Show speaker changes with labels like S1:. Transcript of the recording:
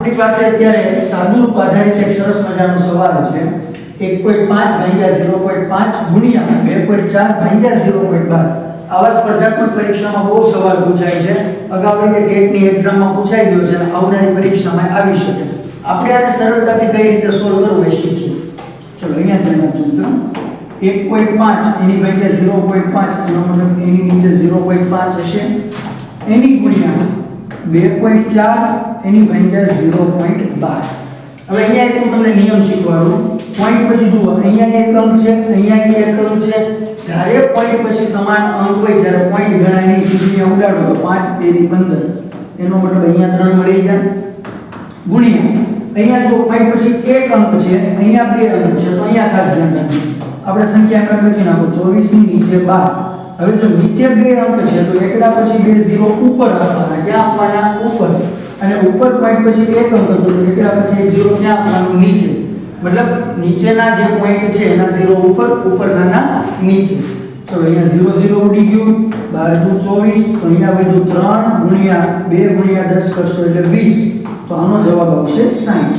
S1: આપણી પાસે અત્યારે સાદુરૂપ આધારિત એક સરસ મજાનો સવાલ છે. એક પોઈન્ટ પાંચ ભાગ્યા ઝીરો પોઈન્ટ પાંચ ગુણ્યા બે પોઈન્ટ ચાર ભાગ્યા ઝીરો પોઈન્ટ બાર. આવા સ્પર્ધાત્મક પરીક્ષામાં બહુ સવાલ પૂછાય છે. અગાઉની ટેટની એક્ઝામમાં પૂછાઈ ગયો છે અને આવનારી પરીક્ષામાં આવી શકે. આપણે આને સરળતાથી કઈ રીતે સોલ્વ કરવું એ શીખીએ. ચલો, અહીંયા ધ્યાન આપજો એક પોઈન્ટ પાંચ, એની ભાગ્યા ઝીરો પોઈન્ટ પાંચ, એનો મતલબ એની નીચે ઝીરો પોઈન્ટ પાંચ હશે. એની ગુણ્યા બે પોઈન્ટ ચાર એની વેલ્યુ ઝીરો પોઈન્ટ બાર. હવે અહીંયા એક તમને નિયમ શીખવાડું. પોઈન્ટ પછી જુઓ, અહીંયા એક અંક છે, અહીંયા એક અંક છે. જ્યારે પોઈન્ટ પછી સમાન અંક હોય, ત્યારે પોઈન્ટ ગણાય નહીં સીધી ઉડાડો તો પાંચ તેરી પંદર. એનો મતલબ અહીંયા ત્રણ મળી ગયા. ગુણ્યા. અહીંયા જો પોઈન્ટ પછી એક અંક છે, અહીંયા બે અંક છે, તો અહીંયા ખાસ ધ્યાન રાખજો. આપણે સંખ્યા લખી નાખો 24 ની નીચે 12 હવે જો નીચે બે અંક છે, તો એકડા પછી બે ઝીરો ઉપર આપવાના, ક્યાં આપવાના? ઉપર. ઉપર પોઈન્ટ પછી એક અંક હતો. એકડા પછી ઝીરો ક્યાં આપવાનું, નીચે. મતલબ નીચેના જે પોઈન્ટ છે, એના ઝીરો ઉપર, ઉપરનાના નીચે. તો અહીંયા ઝીરો ઝીરો ઉડી ગયું. બાર દુ ચોવીસ, અહીંયા વધ્યું ત્રણ ગુણ્યા બે ગુણ્યા દસ કરશો એટલે વીસ. તો આનો જવાબ આવશે સાઠ